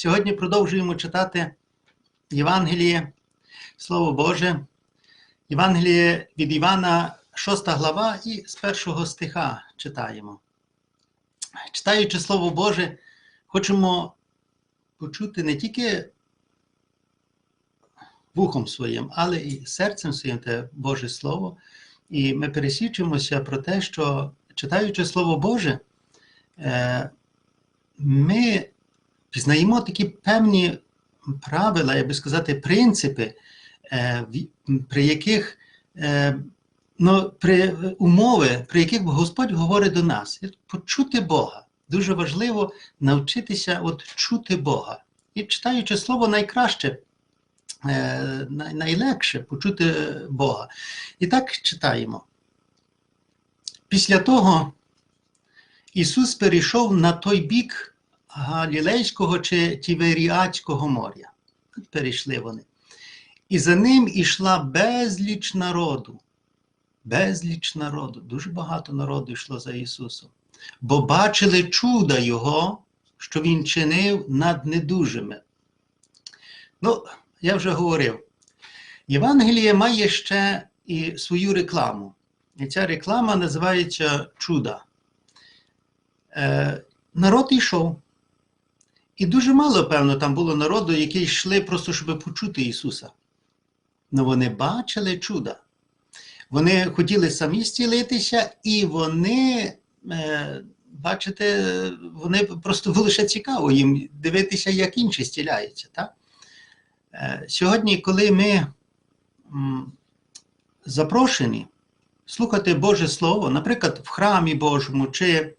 Сьогодні продовжуємо читати Євангеліє, Слово Боже, Євангеліє від Івана, 6 глава, і з першого стиха читаємо. Читаючи Слово Боже, хочемо почути не тільки вухом своїм, але і серцем своїм те Боже Слово. І ми пересвідчимося про те, що читаючи Слово Боже, е, ми пізнаємо такі певні правила, я би сказати, принципи, е, при яких е, ну, при умови, при яких Господь говорить до нас, почути Бога. Дуже важливо навчитися от чути Бога. І читаючи слово найкраще, найлегше почути Бога. І так читаємо. Після того Ісус перейшов на той бік Галілейського чи Тіверіатського моря. Перейшли вони. І за ним ішла безліч народу. Безліч народу, дуже багато народу йшло за Ісусом. Бо бачили чуда Його, що Він чинив над недужими. Ну, я вже говорив, Євангеліє має ще і свою рекламу. І ця реклама називається Чуда. Е, Народ йшов. І дуже мало, певно, там було народу, які йшли просто, щоб почути Ісуса. Ну вони бачили чуда. Вони хотіли самі зцілитися, і вони, е, бачите, вони просто було цікаво їм дивитися, як інші зціляються. Так? Е, сьогодні, коли ми запрошені слухати Боже Слово, наприклад, в храмі Божому, чи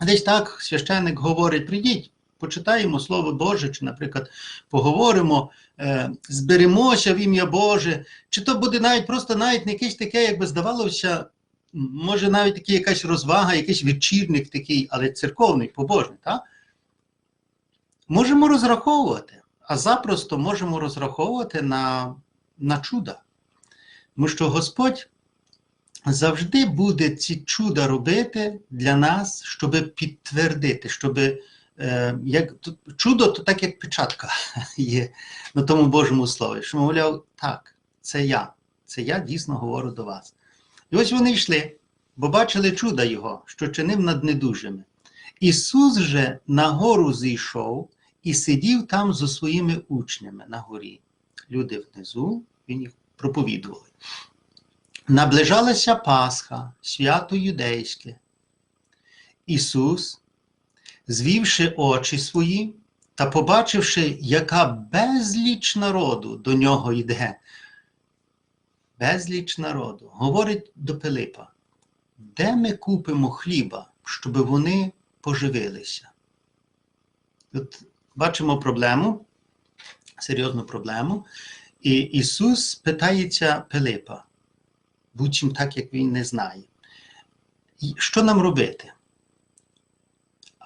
десь так священник говорить: прийдіть, почитаємо Слово Боже, чи, наприклад, поговоримо, е, зберемося в ім'я Боже, чи то буде навіть просто навіть не якесь таке, якби здавалося, може навіть такі якась розвага, якийсь вечірник такий, але церковний, побожний. так? Можемо розраховувати, а запросто можемо розраховувати на, на чуда. Тому що Господь завжди буде ці чуда робити для нас, щоб підтвердити, щоб е, як чудо, то так як печатка є на тому Божому слові, що мовляв, так, це я, це я дійсно говорю до вас. І ось вони йшли, бо бачили чуда Його, що чинив над недужими. Ісус же на гору зійшов і сидів там зі своїми учнями на горі. Люди внизу, він їх проповідували. Наближалася Пасха, свято юдейське. Ісус, звівши очі свої та побачивши, яка безліч народу до нього йде, безліч народу, говорить до Пилипа, де ми купимо хліба, щоб вони поживилися? От бачимо проблему, серйозну проблему. І Ісус питається Пилипа будь-чим так, як він не знає. Що нам робити?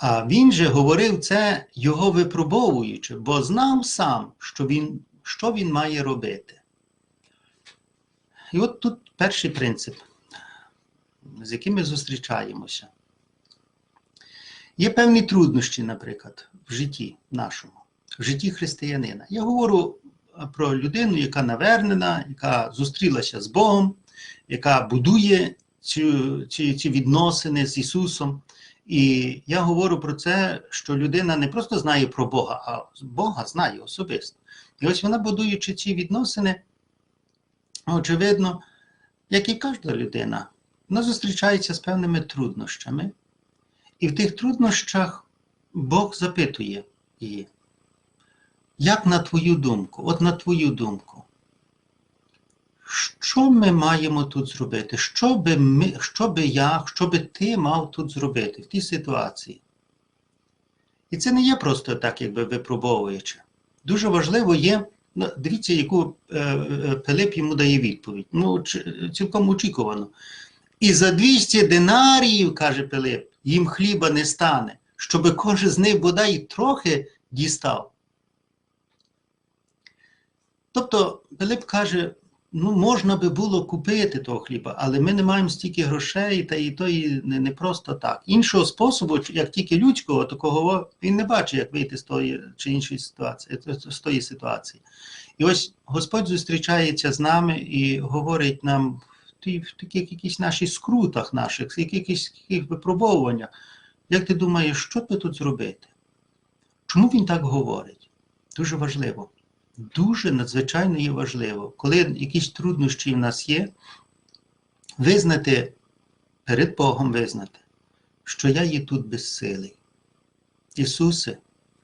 А він же говорив це його випробовуючи, бо знав сам, що він, що він має робити. І от тут перший принцип, з яким ми зустрічаємося. Є певні труднощі, наприклад, в житті нашому, в житті християнина. Я говорю про людину, яка навернена, яка зустрілася з Богом, яка будує цю, ці, ці відносини з Ісусом. І я говорю про це, що людина не просто знає про Бога, а Бога знає особисто. І ось вона, будуючи ці відносини, очевидно, як і кожна людина, вона зустрічається з певними труднощами. І в тих труднощах Бог запитує її, як на твою думку, от на твою думку, що ми маємо тут зробити? Що би ми, що би я, що би ти мав тут зробити в тій ситуації? І це не є просто так, якби випробовуючи. Дуже важливо є, ну, дивіться, яку е, е, Пилип йому дає відповідь. Ну, цілком очікувано. І за 200 динаріїв, каже Пилип, їм хліба не стане, щоб кожен з них бодай трохи дістав. Тобто Пилип каже, ну, можна би було купити того хліба, але ми не маємо стільки грошей, та і то і не, не просто так. Іншого способу, як тільки людського, такого він не бачить, як вийти з тої чи іншої ситуації, з тої ситуації. І ось Господь зустрічається з нами і говорить нам в, таких якісь наших скрутах наших, якихось таких випробовуваннях. Як ти думаєш, що тобі тут зробити? Чому він так говорить? Дуже важливо. Дуже надзвичайно є важливо, коли якісь труднощі в нас є, визнати перед Богом визнати, що я є тут безсилий. Ісусе,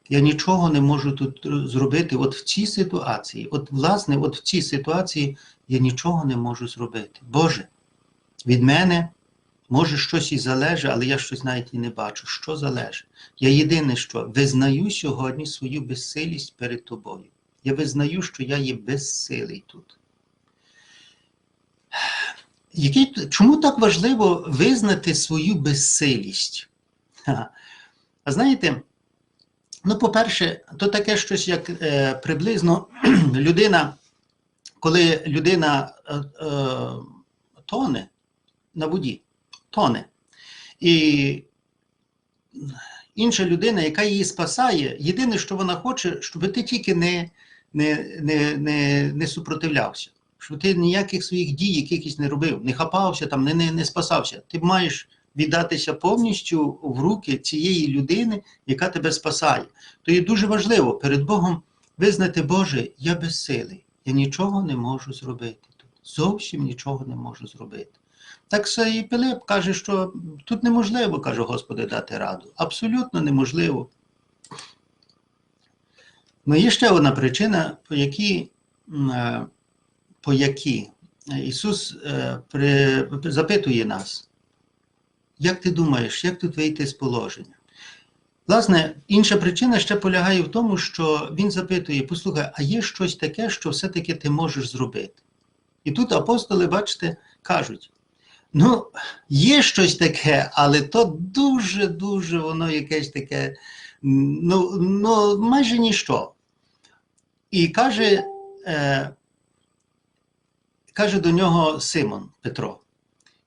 я нічого не можу тут зробити. От в цій ситуації, от, власне, от в цій ситуації я нічого не можу зробити. Боже, від мене може щось і залежить, але я щось навіть і не бачу. Що залежить? Я єдине, що визнаю сьогодні свою безсилість перед тобою. Я визнаю, що я є безсилий тут. Який, чому так важливо визнати свою безсилість? А знаєте, ну, по-перше, то таке щось, як е, приблизно людина, коли людина е, е, тоне на воді, тоне. І інша людина, яка її спасає, єдине, що вона хоче, щоб ти тільки не не, не, не, не супротивлявся, щоб ти ніяких своїх дій якихось не робив, не хапався, там, не, не, не спасався. Ти маєш віддатися повністю в руки цієї людини, яка тебе спасає. То є дуже важливо перед Богом визнати, Боже, я безсилий, я нічого не можу зробити. Зовсім нічого не можу зробити. Так і Пилип каже, що тут неможливо, каже Господи, дати раду. Абсолютно неможливо. Ну, є ще одна причина, по якій, по якій Ісус при, запитує нас, як ти думаєш, як тут вийти з положення? Власне, інша причина ще полягає в тому, що Він запитує: послухай, а є щось таке, що все-таки ти можеш зробити? І тут апостоли, бачите, кажуть: ну, є щось таке, але то дуже-дуже воно якесь таке, ну, ну майже ніщо. І каже, е, каже до нього Симон Петро: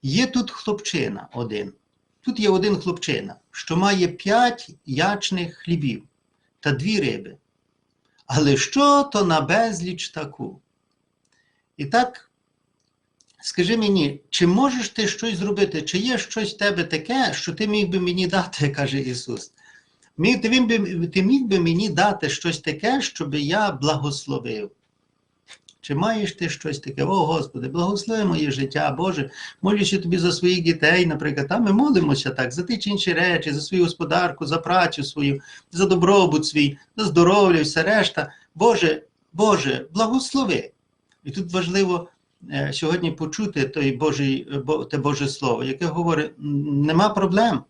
є тут хлопчина один. Тут є один хлопчина, що має п'ять ячних хлібів та дві риби. Але що то на безліч таку? І так, скажи мені, чи можеш ти щось зробити? Чи є щось в тебе таке, що ти міг би мені дати, каже Ісус? Ти міг ти міг би мені дати щось таке, щоб я благословив? Чи маєш ти щось таке? О, Господи, благослови моє життя, Боже, молюся тобі за своїх дітей, наприклад. А ми молимося так, за ті чи інші речі, за свою господарку, за працю свою, за добробут свій, за здоров'я, все решта. Боже, Боже, благослови. І тут важливо е, сьогодні почути той Божий, те Боже Слово, яке говорить: нема проблем.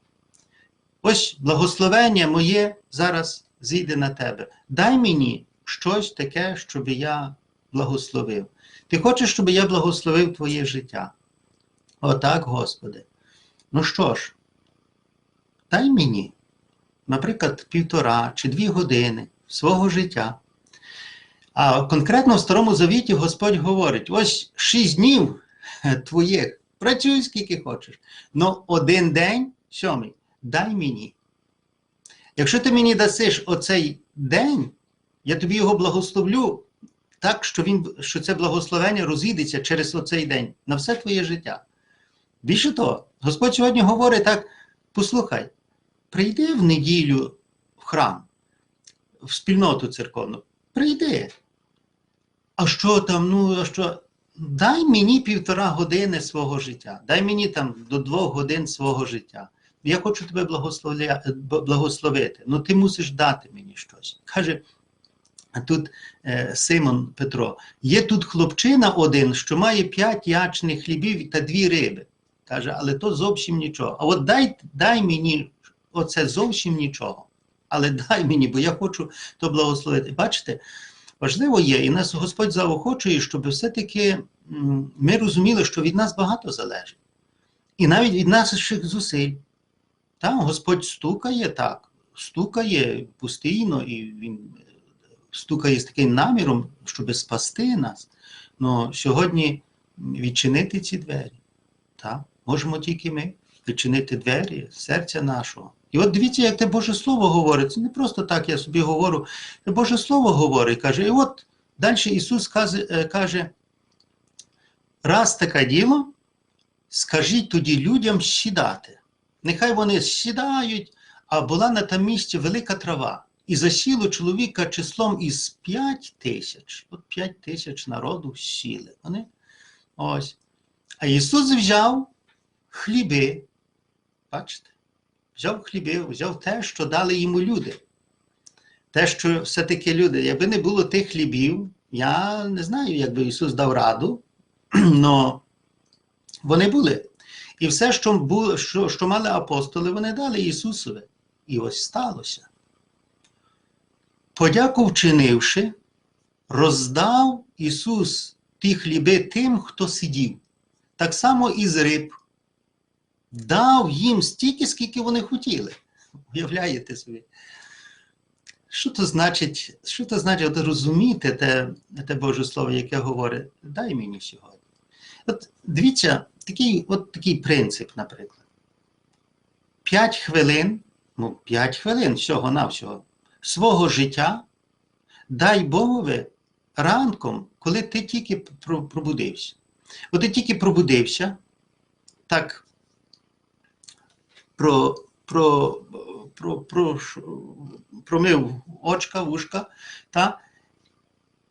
Ось благословення моє зараз зійде на тебе. Дай мені щось таке, щоб я благословив. Ти хочеш, щоб я благословив твоє життя? Отак, Господи. Ну що ж, дай мені, наприклад, півтора чи дві години свого життя. А конкретно в Старому Завіті Господь говорить: ось шість днів твоїх, працюй скільки хочеш. Но один день, сьомий, дай мені. Якщо ти мені дасиш оцей день, я тобі його благословлю так, що він, що це благословення розійдеться через оцей день на все твоє життя. Більше того, Господь сьогодні говорить так: послухай, прийди в неділю в храм, в спільноту церковну, прийди. А що там, ну, а що? Дай мені півтора години свого життя, дай мені там до двох годин свого життя. Я хочу тебе благословити, ну ти мусиш дати мені щось. Каже, тут е, Симон Петро, є тут хлопчина один, що має п'ять ячних хлібів та дві риби. Каже, але то зовсім нічого. А от дай дай мені оце зовсім нічого. Але дай мені, бо я хочу то благословити. Бачите, важливо є, і нас Господь заохочує, щоб все-таки ми розуміли, що від нас багато залежить. І навіть від наших зусиль. Так, Господь стукає так, стукає постійно, і Він стукає з таким наміром, щоб спасти нас. Ну, сьогодні відчинити ці двері. Так? Можемо тільки ми відчинити двері серця нашого. І от дивіться, як те Боже Слово говорить. Це не просто так я собі говорю. Те Боже Слово говорить, каже, і от далі Ісус каже, е, каже раз таке діло, скажіть тоді людям сідати. Нехай вони сідають, а була на тому місці велика трава. І засіло чоловіка числом із 5 тисяч. От 5 тисяч народу сіли. Вони ось. А Ісус взяв хліби. Бачите? Взяв хліби, взяв те, що дали йому люди. Те, що все-таки люди, якби не було тих хлібів, я не знаю, як би Ісус дав раду, але вони були. І все, що, було, що, що мали апостоли, вони дали Ісусові. І ось сталося. Подяку вчинивши, роздав Ісус ті хліби тим, хто сидів. Так само і з риб. Дав їм стільки, скільки вони хотіли. Уявляєте собі? Що то значить, що то значить розуміти те, те Боже Слово, яке говорить, дай мені сьогодні. От дивіться, такий, от такий принцип, наприклад. П'ять хвилин, ну, п'ять хвилин всього-навсього, свого життя дай Богові ранком, коли ти тільки пробудився. От ти тільки пробудився, так про, про, про, про, промив очка, вушка, та,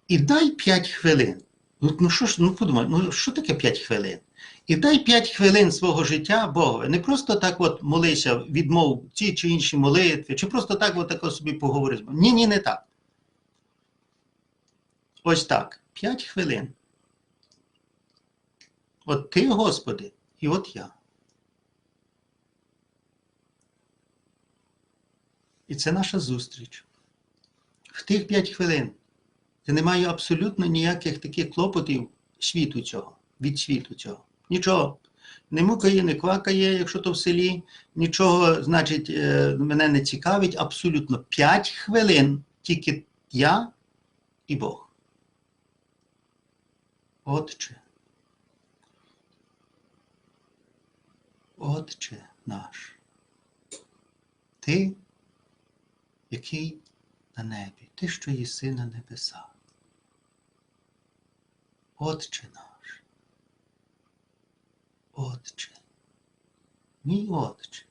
і дай 5 хвилин. Ну, ну що ж, ну подумай, ну що таке 5 хвилин? І дай 5 хвилин свого життя Богові. Не просто так от молися, відмов ці чи інші молитви, чи просто так от тако собі поговори з Богом. Ні, ні, не так. Ось так. 5 хвилин. От ти, Господи, і от я. І це наша зустріч. В тих 5 хвилин я не маю абсолютно ніяких таких клопотів світу цього, від світу цього. Нічого. Не мукає, не квакає, якщо то в селі. Нічого, значить, е, мене не цікавить. Абсолютно 5 хвилин тільки я і Бог. Отче. Отче наш. Ти який на небі, ти, що єси на небесах. Отче наш. Отче. Мій Отче.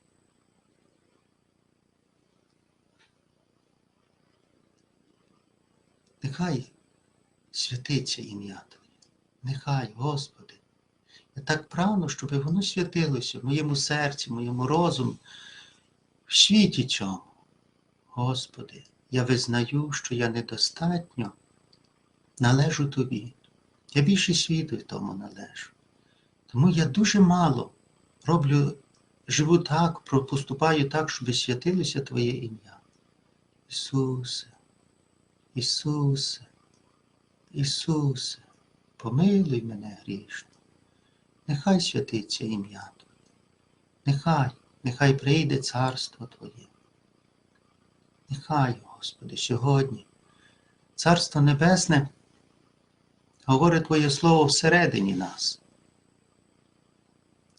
Нехай святиться ім'я Твоє. Нехай, Господи. Я так прагну, щоб воно святилося в моєму серці, в моєму розумі, в світі цьому. Господи, я визнаю, що я недостатньо належу Тобі. Я більше світу в тому належу. Тому я дуже мало роблю, живу так, поступаю так, щоб святилося Твоє ім'я. Ісусе, Ісусе, Ісусе, помилуй мене грішно. Нехай святиться ім'я Твоє. Нехай, нехай прийде царство Твоє. Нехай, Господи, сьогодні Царство Небесне говорить Твоє Слово всередині нас.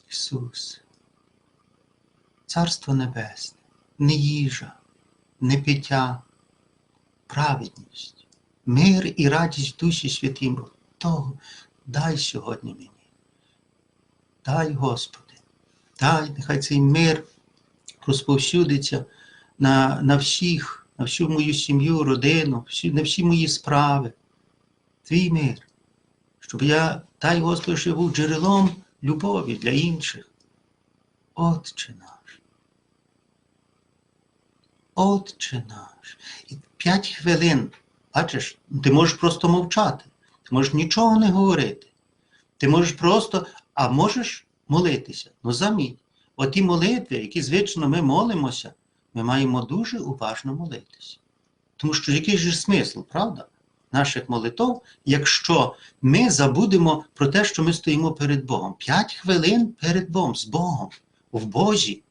Ісус, Царство Небесне, не їжа, не пиття, праведність, мир і радість в душі святім. Того дай сьогодні мені. Дай, Господи, дай, нехай цей мир розповсюдиться на, на всіх, на всю мою сім'ю, родину, всі, на всі мої справи. Твій мир. Щоб я, дай Господи, був джерелом любові для інших. Отче наш. Отче наш. І п'ять хвилин, бачиш, ти можеш просто мовчати, ти можеш нічого не говорити. Ти можеш просто, а можеш молитися. Ну заміть, оті молитви, які звично ми молимося, ми маємо дуже уважно молитися. Тому що який же смисл, правда, наших молитов, якщо ми забудемо про те, що ми стоїмо перед Богом. П'ять хвилин перед Богом, з Богом, в Божі.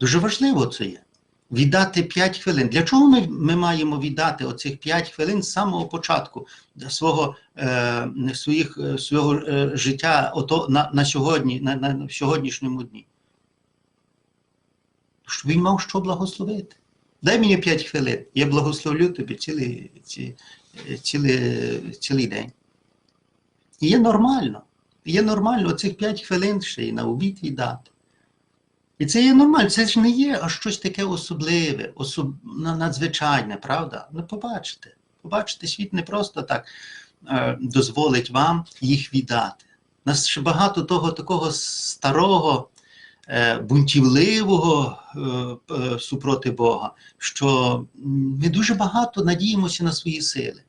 Дуже важливо це є. віддати 5 хвилин. Для чого ми, ми маємо віддати оцих 5 хвилин з самого початку свого, е, своїх, е, свого е, життя ото, на, на сьогодні, на, на, сьогоднішньому дні? Щоб він мав що благословити. Дай мені 5 хвилин, я благословлю тобі цілий, ці, цілий, цілий день. І є нормально. Є нормально оцих 5 хвилин ще й на обід віддати. І це є нормально, це ж не є аж щось таке особливе, особ... надзвичайне, правда? Ну, побачите. Побачите, світ не просто так е, дозволить вам їх віддати. У нас ще багато того такого старого, бунтівливого е, е, супроти Бога, що ми дуже багато надіємося на свої сили.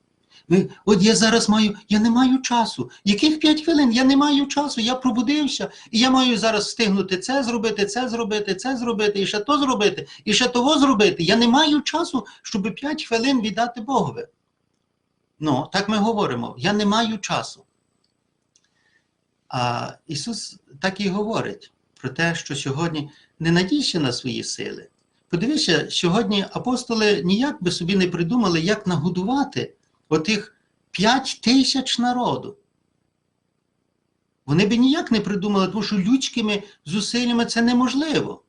Ми, от я зараз маю, я не маю часу. Яких 5 хвилин? Я не маю часу. Я пробудився, і я маю зараз встигнути це зробити, це зробити, це зробити, і ще то зробити, і ще того зробити. Я не маю часу, щоб 5 хвилин віддати Богові. Ну, так ми говоримо. Я не маю часу. А Ісус так і говорить про те, що сьогодні не надійся на свої сили. Подивіться, сьогодні апостоли ніяк би собі не придумали, як нагодувати отих 5 тисяч народу. Вони би ніяк не придумали, тому що людськими зусиллями це неможливо.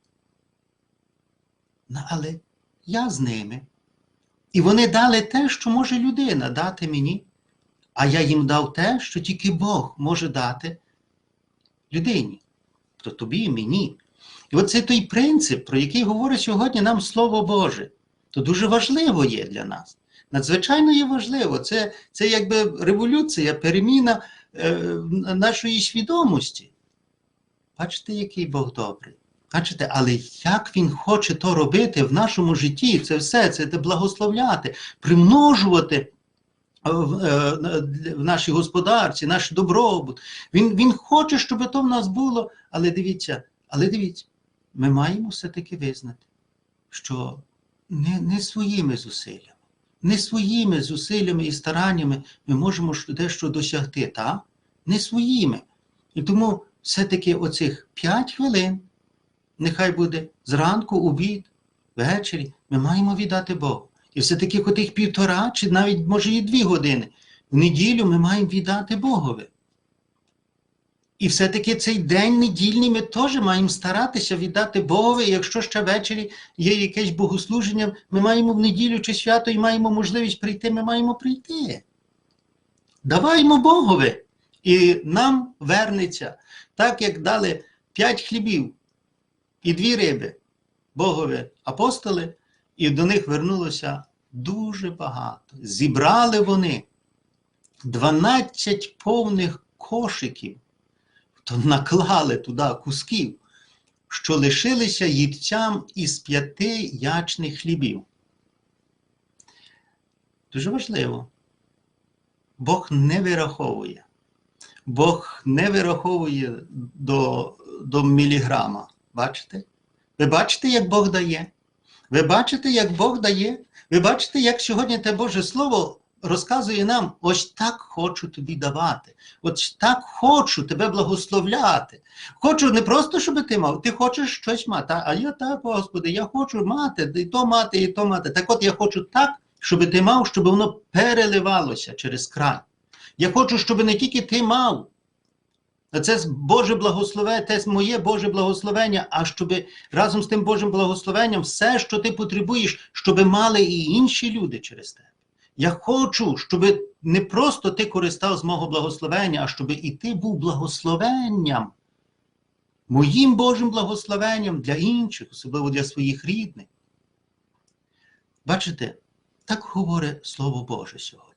Ну, але я з ними. І вони дали те, що може людина дати мені, а я їм дав те, що тільки Бог може дати людині. То тобі і мені. І оце той принцип, про який говорить сьогодні нам Слово Боже, то дуже важливо є для нас. Надзвичайно є важливо. Це це якби революція, переміна е, нашої свідомості. Бачите, який Бог добрий. Бачите, але як Він хоче то робити в нашому житті, це все, це благословляти, примножувати в, е, в нашій господарці, наш добробут. Він він хоче, щоб то в нас було, але дивіться, але дивіться, ми маємо все-таки визнати, що не, не своїми зусиллями не своїми зусиллями і стараннями ми можемо дещо досягти, так? Не своїми. І тому все-таки оцих 5 хвилин, нехай буде зранку, обід, ввечері, ми маємо віддати Богу. І все-таки отих півтора, чи навіть, може, і дві години в неділю ми маємо віддати Богові. І все-таки цей день недільний ми теж маємо старатися віддати Богові, якщо ще ввечері є якесь богослуження, ми маємо в неділю чи свято і маємо можливість прийти, ми маємо прийти. Даваймо Богові, і нам вернеться, так як дали п'ять хлібів і дві риби Богові апостоли, і до них вернулося дуже багато. Зібрали вони 12 повних кошиків то наклали туди кусків, що лишилися їдцям із п'яти ячних хлібів. Дуже важливо. Бог не вираховує. Бог не вираховує до, до міліграма. Бачите? Ви бачите, як Бог дає? Ви бачите, як Бог дає? Ви бачите, як сьогодні те Боже Слово розказує нам: ось так хочу тобі давати, ось так хочу тебе благословляти. Хочу не просто, щоб ти мав, ти хочеш щось мати. А я так, Господи, я хочу мати, і то мати, і то мати. Так от я хочу так, щоб ти мав, щоб воно переливалося через край. Я хочу, щоб не тільки ти мав. Це Боже благословення, це моє Боже благословення, а щоб разом з тим Божим благословенням все, що ти потребуєш, щоб мали і інші люди через тебе. Я хочу, щоб не просто ти користав з мого благословення, а щоб і ти був благословенням, моїм Божим благословенням для інших, особливо для своїх рідних. Бачите, так говорить Слово Боже сьогодні.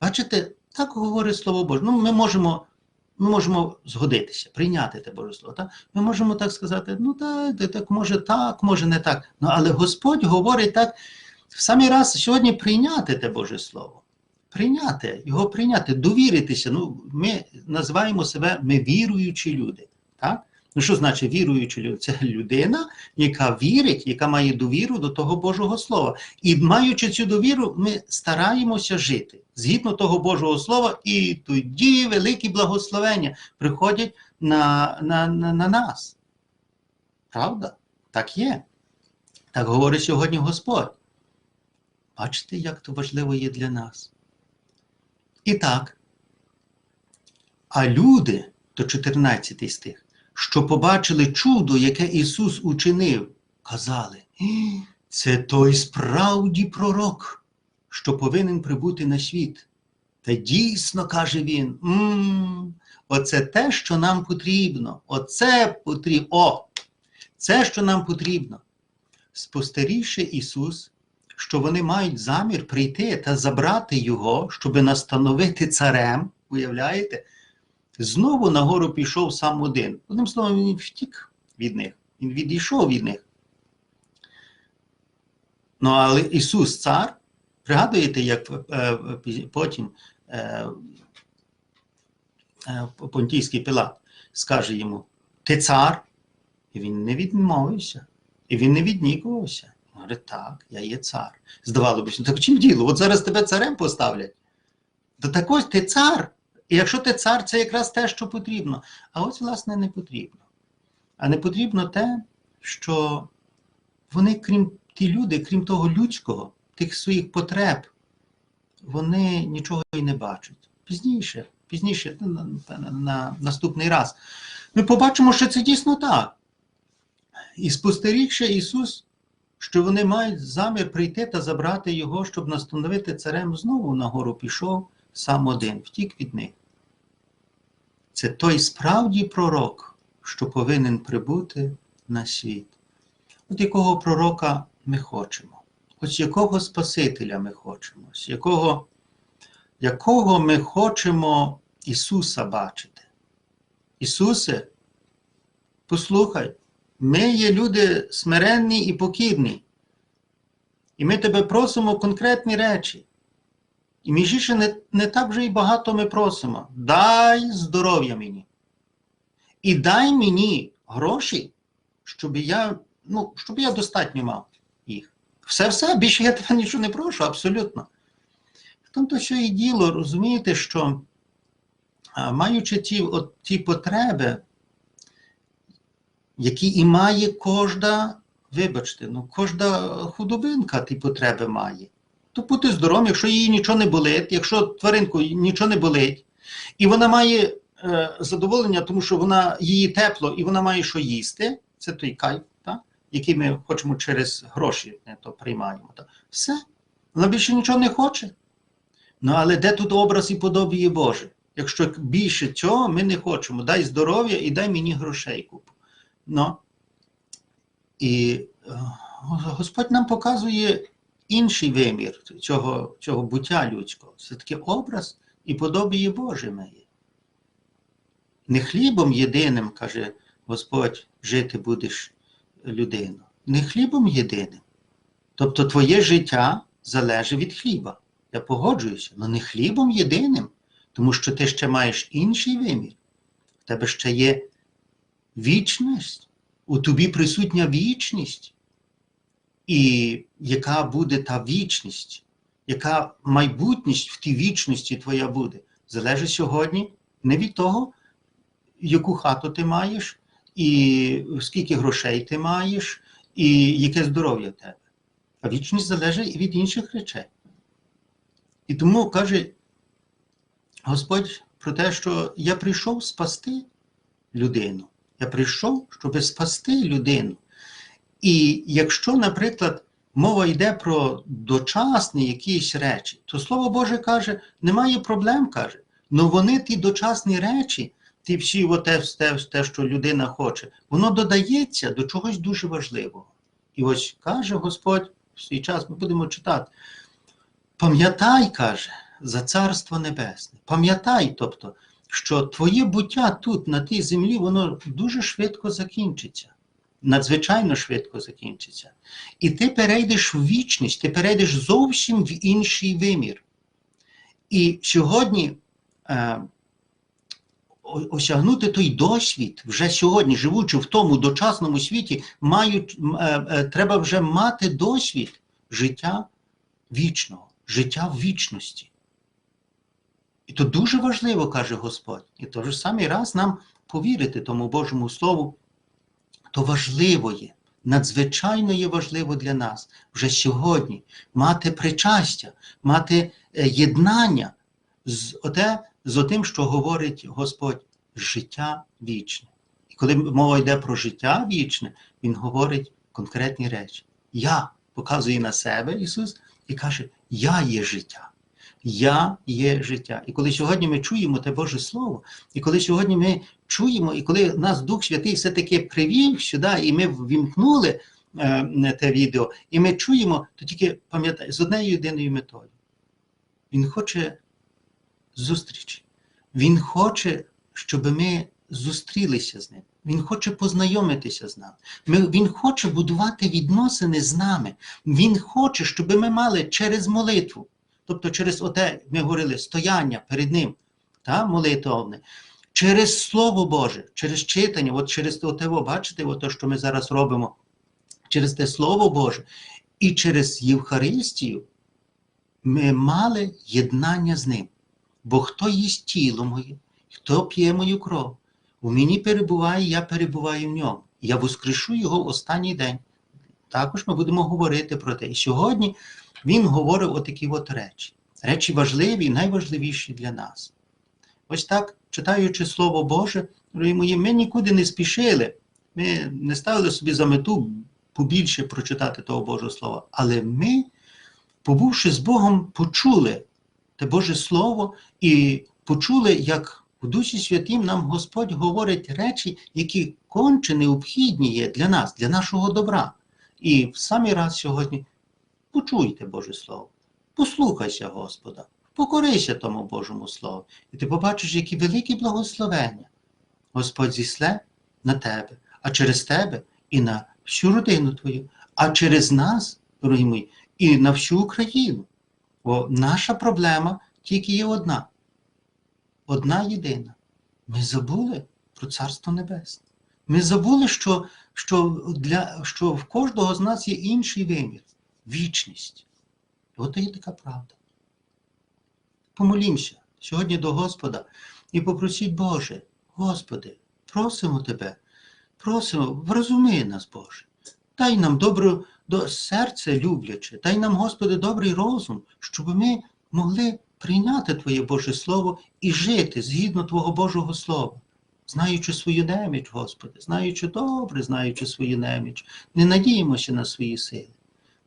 Бачите, так говорить Слово Боже. Ну, ми можемо ми можемо згодитися, прийняти те Боже Слово. Так? Ми можемо так сказати, ну так, так, може так, може не так. Ну, Але Господь говорить так в самий раз сьогодні прийняти те Боже Слово. Прийняти, його прийняти, довіритися. Ну, Ми називаємо себе ми віруючі люди. Так? Ну, що значить віруючі люди? Це людина, яка вірить, яка має довіру до того Божого Слова. І маючи цю довіру, ми стараємося жити згідно того Божого Слова, і тоді великі благословення приходять на, на, на, на нас. Правда? Так є. Так говорить сьогодні Господь. Бачите, як то важливо є для нас. І так. А люди, то 14 стих, що побачили чудо, яке Ісус учинив, казали, це той справді пророк, що повинен прибути на світ. Та дійсно, каже він, «М, оце те, що нам потрібно. Оце потрібно. О, це, що нам потрібно. Спостерігши Ісус, що вони мають замір прийти та забрати Його, щоб настановити царем, уявляєте? Знову нагору пішов сам один. Одним словом, він втік від них, він відійшов від них. Ну, але Ісус цар, пригадуєте, як е, е, потім е, Понтійський Пилат скаже йому: Ти цар? І він не відмовився, і він не віднікувався. Говорить, так, я є цар. Здавалося б, так чим діло? От зараз тебе царем поставлять. Та так ось ти цар. І якщо ти цар, це якраз те, що потрібно. А ось, власне, не потрібно. А не потрібно те, що вони, крім ті люди, крім того людського, тих своїх потреб, вони нічого і не бачать. Пізніше, пізніше, ну, на, на, на наступний раз, ми побачимо, що це дійсно так. І спостерігши Ісус, що вони мають замір прийти та забрати Його, щоб настановити царем, знову нагору пішов сам один, втік від них. Це той справді пророк, що повинен прибути на світ. От якого пророка ми хочемо, ось якого Спасителя ми хочемо, ось якого, якого ми хочемо Ісуса бачити. Ісусе, послухай, ми є люди смиренні і покірні. І ми тебе просимо конкретні речі. І між інше не, не так вже і багато ми просимо. Дай здоров'я мені. І дай мені гроші, щоб я, ну, щоб я достатньо мав їх. Все-все, більше я тебе нічого не прошу, абсолютно. В тому то, що і діло, розумієте, що маючи ті, от, ті потреби, які і має кожна, вибачте, ну, кожна худобинка ті потреби має то бути здоровим, якщо їй нічого не болить, якщо тваринку нічого не болить, і вона має е, задоволення, тому що вона її тепло і вона має що їсти, це той кайф, так? який ми хочемо через гроші не, то приймаємо. Так? Все, вона більше нічого не хоче. Ну, але де тут образ і подобіє Боже? Якщо більше цього ми не хочемо, дай здоров'я і дай мені грошей купу. Ну, і е, Господь нам показує інший вимір цього цього буття людського. Це такий образ і подобіє Боже ми є. Не хлібом єдиним, каже Господь, жити будеш людину. Не хлібом єдиним. Тобто твоє життя залежить від хліба. Я погоджуюся, але не хлібом єдиним, тому що ти ще маєш інший вимір. В тебе ще є вічність, у тобі присутня вічність. І яка буде та вічність, яка майбутність в тій вічності твоя буде, залежить сьогодні не від того, яку хату ти маєш, і скільки грошей ти маєш, і яке здоров'я в тебе. А вічність залежить і від інших речей. І тому каже Господь про те, що я прийшов спасти людину. Я прийшов, щоб спасти людину. І якщо, наприклад, мова йде про дочасні якісь речі, то Слово Боже каже, немає проблем, каже. Ну вони ті дочасні речі, ті всі оте, те, те, що людина хоче, воно додається до чогось дуже важливого. І ось каже Господь, в свій час ми будемо читати. Пам'ятай, каже, за Царство Небесне. Пам'ятай, тобто, що твоє буття тут, на тій землі, воно дуже швидко закінчиться надзвичайно швидко закінчиться. І ти перейдеш в вічність, ти перейдеш зовсім в інший вимір. І сьогодні е, осягнути той досвід, вже сьогодні, живучи в тому дочасному світі, мають, е, е, треба вже мати досвід життя вічного, життя в вічності. І то дуже важливо, каже Господь. І то ж самий раз нам повірити тому Божому Слову то важливо є. надзвичайно є важливо для нас вже сьогодні мати причастя, мати е, єднання з, оте, з отим, що говорить Господь, життя вічне. І коли мова йде про життя вічне, Він говорить конкретні речі. Я показує на себе Ісус і каже: Я є життя. Я є життя. І коли сьогодні ми чуємо те Боже Слово, і коли сьогодні ми чуємо, і коли нас Дух Святий все-таки привів сюди, і ми ввімкнули е, те відео, і ми чуємо, то тільки пам'ятай, з однією єдиною метою. Він хоче зустрічі. Він хоче, щоб ми зустрілися з ним. Він хоче познайомитися з нами. Ми, він хоче будувати відносини з нами. Він хоче, щоб ми мали через молитву, тобто через оте, ми говорили, стояння перед Ним, та, молитовне, через Слово Боже, через читання, от через те, бачите, от те, що ми зараз робимо, через те Слово Боже, і через Євхаристію ми мали єднання з Ним. Бо хто їсть тіло моє, хто п'є мою кров, у мені перебуває, я перебуваю в ньому. Я воскрешу його в останній день. Також ми будемо говорити про те. І сьогодні він говорив отакі от речі. Речі важливі і найважливіші для нас. Ось так, читаючи Слово Боже, мої, ми нікуди не спішили. Ми не ставили собі за мету побільше прочитати того Божого Слова. Але ми, побувши з Богом, почули те Боже Слово і почули, як в Дусі Святім нам Господь говорить речі, які конче необхідні є для нас, для нашого добра. І в самий раз сьогодні почуйте Боже Слово, послухайся Господа, покорися тому Божому Слову, і ти побачиш, які великі благословення Господь зісле на тебе, а через тебе і на всю родину твою, а через нас, дорогі мої, і на всю Україну. Бо наша проблема тільки є одна. Одна єдина. Ми забули про Царство Небесне. Ми забули, що що, для, що в кожного з нас є інший вимір вічність. І от є така правда. Помолімося сьогодні до Господа і попросіть Боже, Господи, просимо Тебе, просимо, врозуми нас, Боже. Дай нам добру до серця любляче, дай нам, Господи, добрий розум, щоб ми могли прийняти Твоє Боже Слово і жити згідно Твого Божого Слова, знаючи свою неміч, Господи, знаючи добре, знаючи свою неміч, не надіємося на свої сили,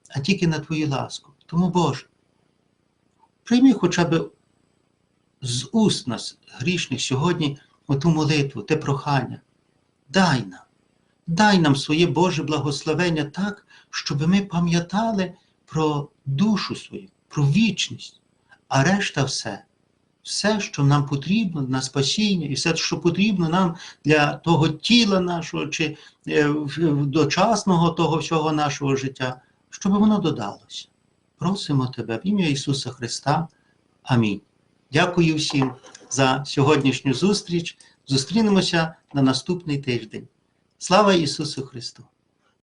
а тільки на Твою ласку. Тому, Боже, прийми хоча б з уст нас, грішних, сьогодні оту молитву, те прохання. Дай нам, дай нам своє Боже благословення так, щоб ми пам'ятали про душу свою, про вічність, а решта все, все, що нам потрібно на спасіння, і все, що потрібно нам для того тіла нашого чи е, дочасного того всього нашого життя, щоб воно додалося. Просимо Тебе в ім'я Ісуса Христа. Амінь. Дякую всім за сьогоднішню зустріч. Зустрінемося на наступний тиждень. Слава Ісусу Христу!